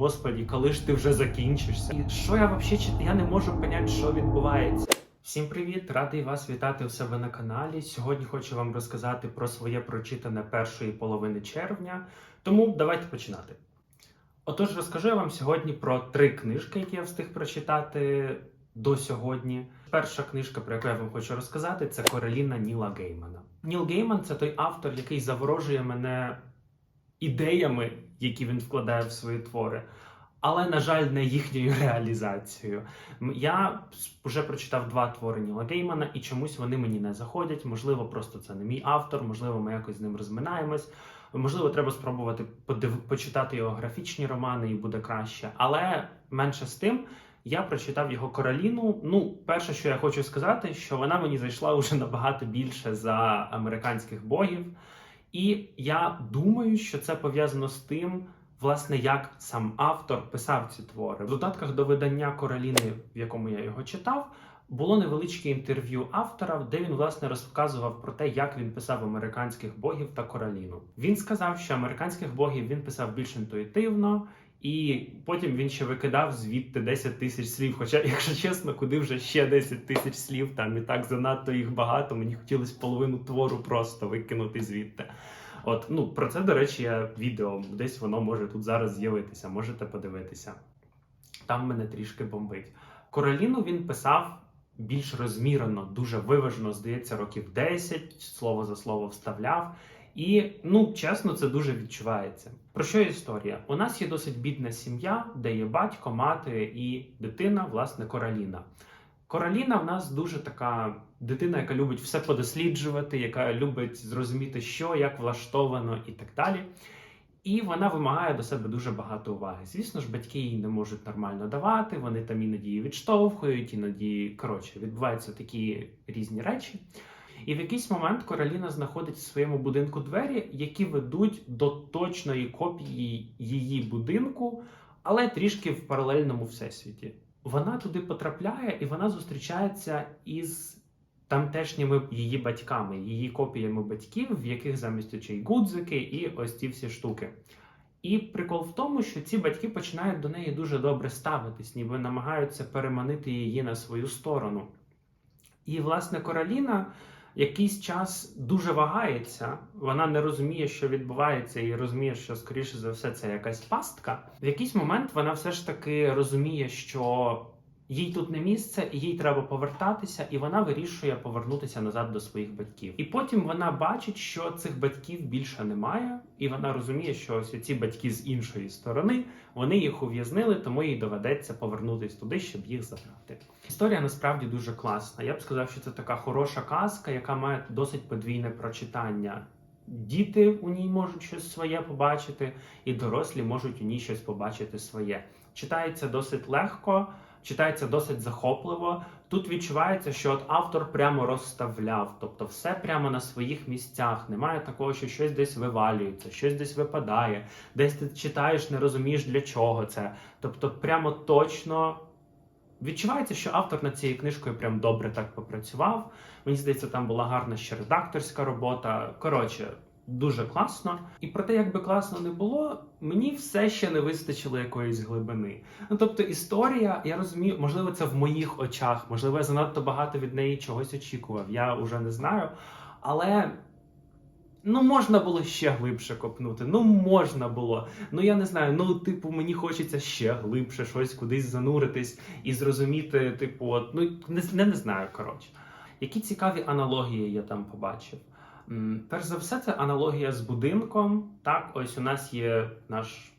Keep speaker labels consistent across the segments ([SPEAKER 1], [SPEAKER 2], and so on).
[SPEAKER 1] господі, коли ж ти вже закінчишся? І що я взагалі чит- Я не можу поняти, що відбувається. Всім привіт! Радий вас вітати у себе на каналі. Сьогодні хочу вам розказати про своє прочитане першої половини червня. Тому давайте починати. Отож, розкажу я вам сьогодні про три книжки, які я встиг прочитати до сьогодні. Перша книжка, про яку я вам хочу розказати, це Короліна Ніла Геймана. Ніл Гейман це той автор, який заворожує мене ідеями, які він вкладає в свої твори, але, на жаль, не їхньою реалізацією. Я вже прочитав два твори Ніла Геймана, і чомусь вони мені не заходять. Можливо, просто це не мій автор, можливо, ми якось з ним розминаємось. Можливо, треба спробувати подив... почитати його графічні романи, і буде краще. Але менше з тим, я прочитав його Короліну. Ну, перше, що я хочу сказати, що вона мені зайшла вже набагато більше за американських богів. І я думаю, що це пов'язано з тим, власне, як сам автор писав ці твори. В додатках до видання Короліни, в якому я його читав, було невеличке інтерв'ю автора, де він власне розказував про те, як він писав американських богів та Короліну. Він сказав, що американських богів він писав більш інтуїтивно. І потім він ще викидав звідти 10 тисяч слів. Хоча, якщо чесно, куди вже ще 10 тисяч слів, там і так занадто їх багато. Мені хотілося половину твору просто викинути звідти. От, ну про це, до речі, я відео десь воно може тут зараз з'явитися. Можете подивитися. Там мене трішки бомбить. Короліну він писав більш розмірено, дуже виважено, здається, років 10, слово за слово вставляв. І ну чесно, це дуже відчувається. Про що історія? У нас є досить бідна сім'я, де є батько, мати і дитина, власне, Короліна. Короліна в нас дуже така дитина, яка любить все подосліджувати, яка любить зрозуміти, що, як влаштовано і так далі. І вона вимагає до себе дуже багато уваги. Звісно ж, батьки їй не можуть нормально давати, вони там іноді її відштовхують, іноді коротше відбуваються такі різні речі. І в якийсь момент Короліна знаходить в своєму будинку двері, які ведуть до точної копії її будинку, але трішки в паралельному всесвіті. Вона туди потрапляє і вона зустрічається із тамтешніми її батьками, її копіями батьків, в яких замість очей гудзики і ось ці всі штуки. І прикол в тому, що ці батьки починають до неї дуже добре ставитись, ніби намагаються переманити її на свою сторону. І, власне, Короліна якийсь час дуже вагається, вона не розуміє, що відбувається, і розуміє, що, скоріше за все, це якась пастка. В якийсь момент вона все ж таки розуміє, що їй тут не місце, їй треба повертатися, і вона вирішує повернутися назад до своїх батьків. І потім вона бачить, що цих батьків більше немає, і вона розуміє, що ось ці батьки з іншої сторони вони їх ув'язнили, тому їй доведеться повернутися туди, щоб їх забрати. Історія насправді дуже класна. Я б сказав, що це така хороша казка, яка має досить подвійне прочитання. Діти у ній можуть щось своє побачити, і дорослі можуть у ній щось побачити своє. Читається досить легко, читається досить захопливо. Тут відчувається, що от автор прямо розставляв, тобто все прямо на своїх місцях. Немає такого, що щось десь вивалюється, щось десь випадає, десь ти читаєш, не розумієш для чого це. Тобто, прямо точно відчувається, що автор над цією книжкою прям добре так попрацював. Мені здається, там була гарна ще редакторська робота. Коротше, дуже класно. І про те, як би класно не було, мені все ще не вистачило якоїсь глибини. Ну тобто, історія, я розумію, можливо, це в моїх очах, можливо, я занадто багато від неї чогось очікував. Я вже не знаю. Але. Ну, можна було ще глибше копнути. Ну, можна було. Ну, я не знаю. Ну, типу, мені хочеться ще глибше щось кудись зануритись і зрозуміти, типу, от, ну не, не, не знаю, коротше. Які цікаві аналогії я там побачив. Перш за все, це аналогія з будинком. Так, ось у нас є наш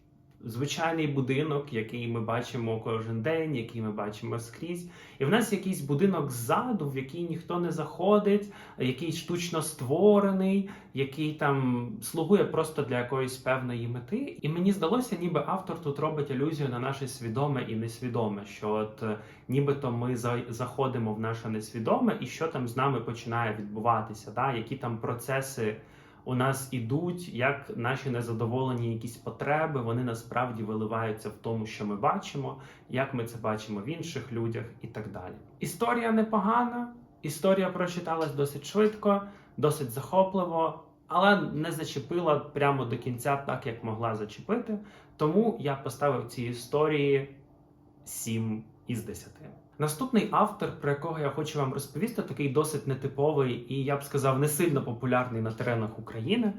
[SPEAKER 1] звичайний будинок, який ми бачимо кожен день, який ми бачимо скрізь. І в нас якийсь будинок ззаду, в який ніхто не заходить, який штучно створений, який там слугує просто для якоїсь певної мети. І мені здалося, ніби автор тут робить алюзію на наше свідоме і несвідоме, що от е, нібито ми заходимо в наше несвідоме, і що там з нами починає відбуватися, да? які там процеси у нас ідуть, як наші незадоволені якісь потреби, вони насправді виливаються в тому, що ми бачимо, як ми це бачимо в інших людях і так далі. Історія непогана, історія прочиталась досить швидко, досить захопливо. але не зачепила прямо до кінця, так як могла зачепити. Тому я поставив цій історії 7 із 10. Наступний автор, про якого я хочу вам розповісти, такий досить нетиповий і я б сказав, не сильно популярний на теренах України,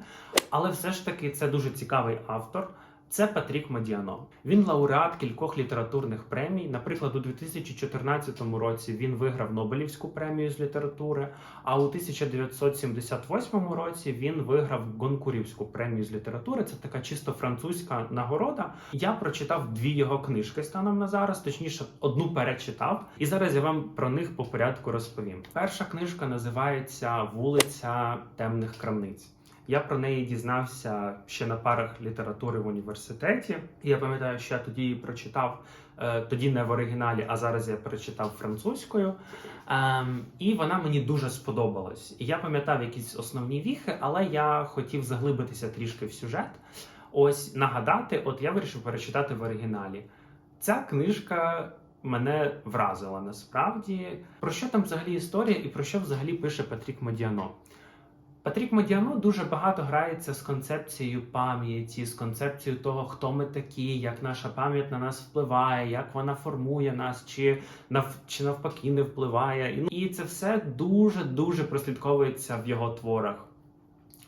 [SPEAKER 1] але все ж таки це дуже цікавий автор. Це Патрік Мадіано. Він лауреат кількох літературних премій. Наприклад, у 2014 році він виграв Нобелівську премію з літератури. А у 1978 році він виграв Гонкурівську премію з літератури. Це така чисто французька нагорода. Я прочитав дві його книжки станом на зараз, точніше, одну перечитав, і зараз я вам про них по порядку розповім. Перша книжка називається Вулиця темних крамниць. Я про неї дізнався ще на парах літератури в університеті. І я пам'ятаю, що я тоді прочитав е, тоді не в оригіналі, а зараз я перечитав французькою. Ем, і вона мені дуже сподобалась. І я пам'ятав якісь основні віхи, але я хотів заглибитися трішки в сюжет. Ось нагадати, от я вирішив перечитати в оригіналі. Ця книжка мене вразила насправді. Про що там взагалі історія і про що взагалі пише Патрік Модіано? Патрік Модіано дуже багато грається з концепцією пам'яті, з концепцією того, хто ми такі, як наша пам'ять на нас впливає, як вона формує нас, чи нав чи навпаки не впливає. І- І це все дуже дуже прослідковується в його творах.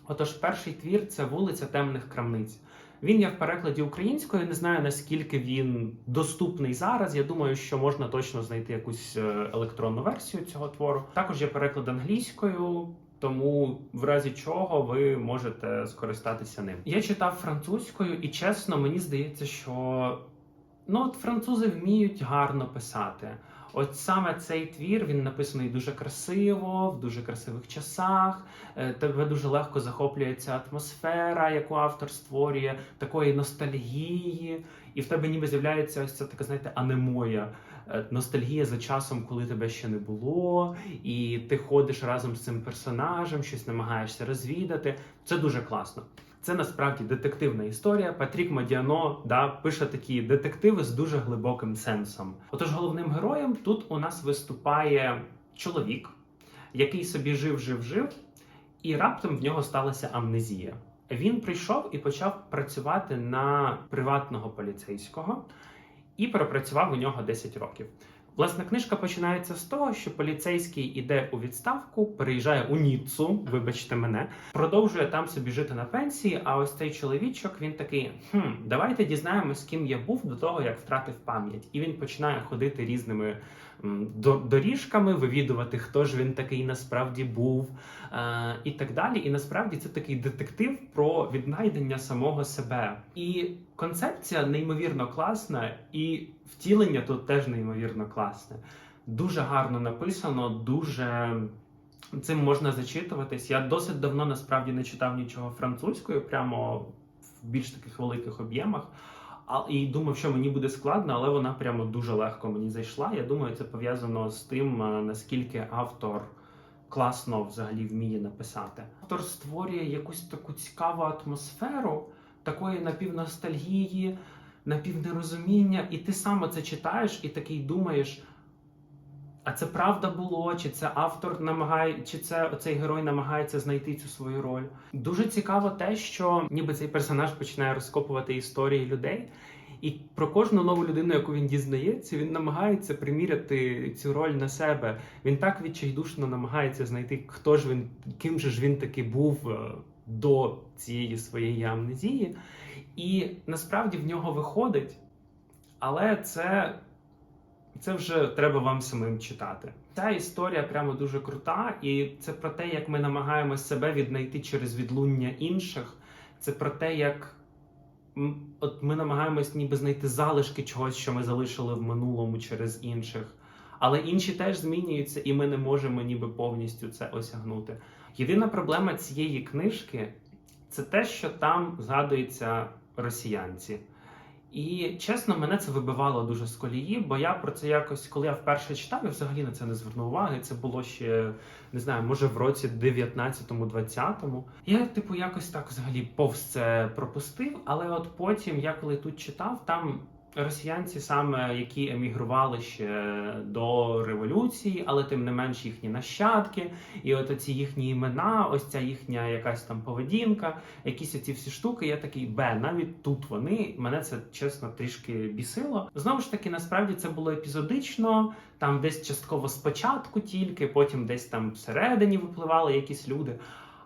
[SPEAKER 1] Отож, перший твір це вулиця темних крамниць. Він є в перекладі українською. Не знаю наскільки він доступний зараз. Я думаю, що можна точно знайти якусь е, електронну версію цього твору. Також є переклад англійською. Тому в разі чого ви можете скористатися ним. Я читав французькою, і чесно, мені здається, що ну от французи вміють гарно писати. От саме цей твір він написаний дуже красиво, в дуже красивих часах. Е, Тебе дуже легко захоплює ця атмосфера, яку автор створює, такої ностальгії, і в тебе ніби з'являється ось ця така, знаєте, анемоя. Е, Ностальгія за часом, коли тебе ще не було, і ти ходиш разом з цим персонажем, щось намагаєшся розвідати. Це дуже класно. Це насправді детективна історія. Патрік Мадіано да, пише такі детективи з дуже глибоким сенсом. Отож, головним героєм тут у нас виступає чоловік, який собі жив, жив, жив, і раптом в нього сталася амнезія. Він прийшов і почав працювати на приватного поліцейського і пропрацював у нього 10 років. Власне, книжка починається з того, що поліцейський іде у відставку, переїжджає у Ніццу, вибачте мене, продовжує там собі жити на пенсії. А ось цей чоловічок він такий: хм, давайте дізнаємось, ким я був до того, як втратив пам'ять. І він починає ходити різними доріжками, вивідувати, хто ж він такий насправді був, е, і так далі. І насправді це такий детектив про віднайдення самого себе. І концепція неймовірно класна, і втілення тут теж неймовірно класне. Дуже гарно написано, дуже цим можна зачитуватись. Я досить давно насправді не читав нічого французькою, прямо в більш таких великих об'ємах. І думав, що мені буде складно, але вона прямо дуже легко мені зайшла. Я думаю, це пов'язано з тим, е, наскільки автор класно взагалі вміє написати. Автор створює якусь таку цікаву атмосферу, такої напівностальгії, напівнерозуміння, і ти саме це читаєш і такий думаєш. А це правда було, чи це автор намагає, чи це цей герой намагається знайти цю свою роль? Дуже цікаво те, що ніби цей персонаж починає розкопувати історії людей, і про кожну нову людину, яку він дізнається, він намагається приміряти цю роль на себе. Він так відчайдушно намагається знайти, хто ж він, ким же ж він таки був е, до цієї своєї амнезії. І насправді в нього виходить, але це це вже треба вам самим читати. Ця історія прямо дуже крута, і це про те, як ми намагаємось себе віднайти через відлуння інших. Це про те, як от ми намагаємось ніби знайти залишки чогось, що ми залишили в минулому через інших. Але інші теж змінюються, і ми не можемо ніби повністю це осягнути. Єдина проблема цієї книжки це те, що там згадуються росіянці. І чесно, мене це вибивало дуже з колії, бо я про це якось, коли я вперше читав, я взагалі на це не звернув уваги. Це було ще не знаю, може в році 19-му, 20-му. Я, типу, якось так взагалі повз це пропустив. Але от потім, я коли тут читав, там росіянці, саме які емігрували ще до революції, але тим не менш їхні нащадки, і от ці їхні імена, ось ця їхня якась там поведінка, якісь оці всі штуки. Я такий бе, навіть тут вони мене це чесно трішки бісило. Знову ж таки, насправді це було епізодично. Там десь частково спочатку тільки, потім десь там всередині випливали якісь люди.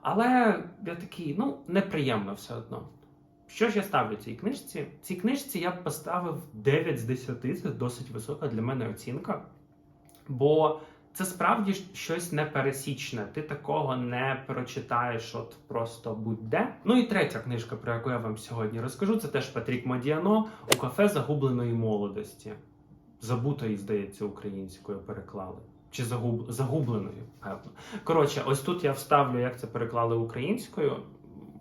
[SPEAKER 1] Але я такий, ну неприємно все одно. Що ж я ставлю цій книжці? Цій книжці я б поставив 9 з 10, це досить висока для мене оцінка. Бо це справді щось непересічне. Ти такого не прочитаєш от просто будь-де. Ну і третя книжка, про яку я вам сьогодні розкажу, це теж Патрік Модіано у кафе загубленої молодості. Забутої, здається, українською переклали. Чи загуб... загубленою, певно. Коротше, ось тут я вставлю, як це переклали українською.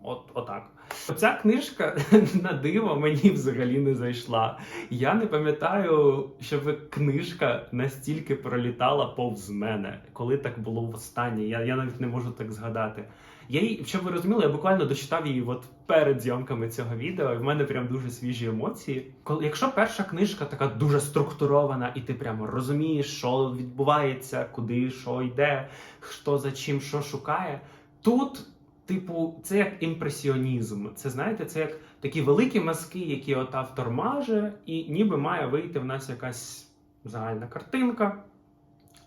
[SPEAKER 1] От, отак. Оця книжка на диво мені взагалі не зайшла. Я не пам'ятаю, щоб книжка настільки пролітала повз мене, коли так було востаннє. Я, я навіть не можу так згадати. Я її, щоб ви розуміли, я буквально дочитав її от перед зйомками цього відео, і в мене прям дуже свіжі емоції. Коли, якщо перша книжка така дуже структурована, і ти прямо розумієш, що відбувається, куди що йде, хто за чим що шукає, тут. Типу, це як імпресіонізм. Це знаєте, це як такі великі мазки, які от автор маже, і ніби має вийти в нас якась загальна картинка.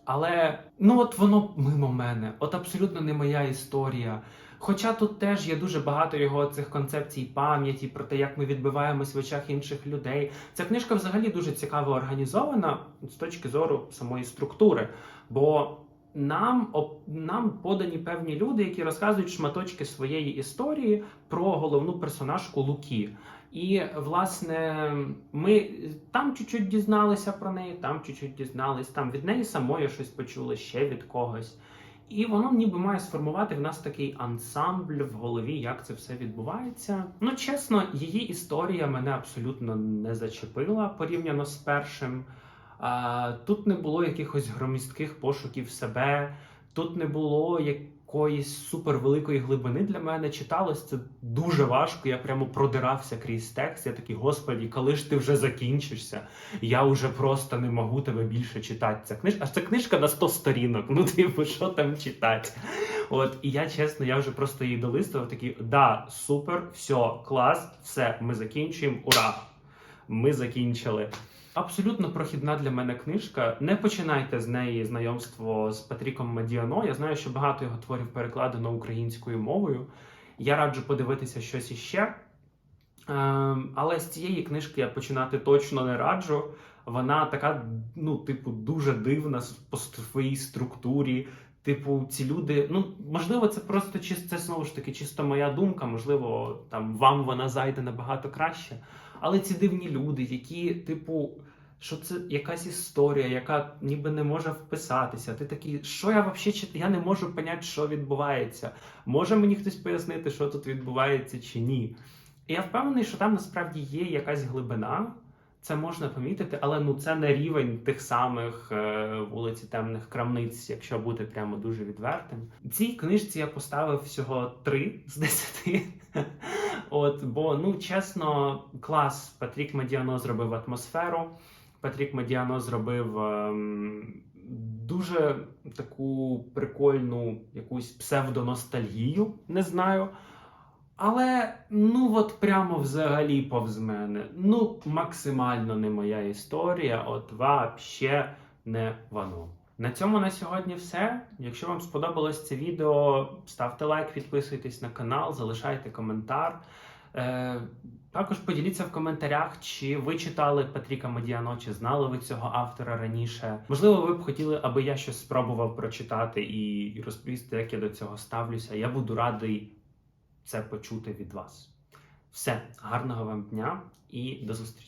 [SPEAKER 1] Але ну от воно мимо мене, от абсолютно не моя історія. Хоча тут теж є дуже багато його цих концепцій пам'яті про те, як ми відбиваємось в очах інших людей. Ця книжка взагалі дуже цікаво організована з точки зору самої структури. Бо нам нам подані певні люди, які розказують шматочки своєї історії про головну персонажку Лукі. І власне ми там чуть-чуть дізналися про неї, там чуть-чуть дізнались, там від неї самої щось почули ще від когось. І воно ніби має сформувати в нас такий ансамбль в голові, як це все відбувається. Ну, чесно, її історія мене абсолютно не зачепила порівняно з першим. Тут не було якихось громістких пошуків себе, тут не було якоїсь супервеликої глибини для мене. Читалось це дуже важко. Я прямо продирався крізь текст. Я такий, господі, коли ж ти вже закінчишся? Я вже просто не можу тебе більше читати. Ця книжка, а це книжка на 100 сторінок. Ну, типу, що там читати? От, і я чесно, я вже просто її долистував, такий, да, супер, все, клас, все, ми закінчуємо, ура! Ми закінчили. Абсолютно прохідна для мене книжка. Не починайте з неї знайомство з Патріком Мадіано. Я знаю, що багато його творів перекладено українською мовою. Я раджу подивитися щось іще. Ем, але з цієї книжки я починати точно не раджу. Вона така, ну, типу, дуже дивна по своїй структурі. Типу, ці люди, ну можливо, це просто чис- це знову ж таки чисто моя думка. Можливо, там вам вона зайде набагато краще. Але ці дивні люди, які, типу, що це якась історія, яка ніби не може вписатися. Ти такий, що я взагалі? Я не можу поняти, що відбувається. Може мені хтось пояснити, що тут відбувається чи ні. І я впевнений, що там насправді є якась глибина. Це можна помітити, але ну це не рівень тих самих е, вулиці темних крамниць, якщо бути прямо дуже відвертим. Цій книжці я поставив всього 3 з 10. От, бо ну чесно, клас Патрік Медіано зробив атмосферу. Патрік Медіано зробив ем, дуже таку прикольну якусь псевдоностальгію, не знаю. Але ну от прямо взагалі повз мене. Ну, максимально не моя історія, от вообще не воно. На цьому на сьогодні все. Якщо вам сподобалось це відео, ставте лайк, підписуйтесь на канал, залишайте коментар. Е, також поділіться в коментарях, чи ви читали Патріка Медіано, чи знали ви цього автора раніше. Можливо, ви б хотіли, аби я щось спробував прочитати і розповісти, як я до цього ставлюся. Я буду радий це почути від вас. Все, гарного вам дня і до зустрічі!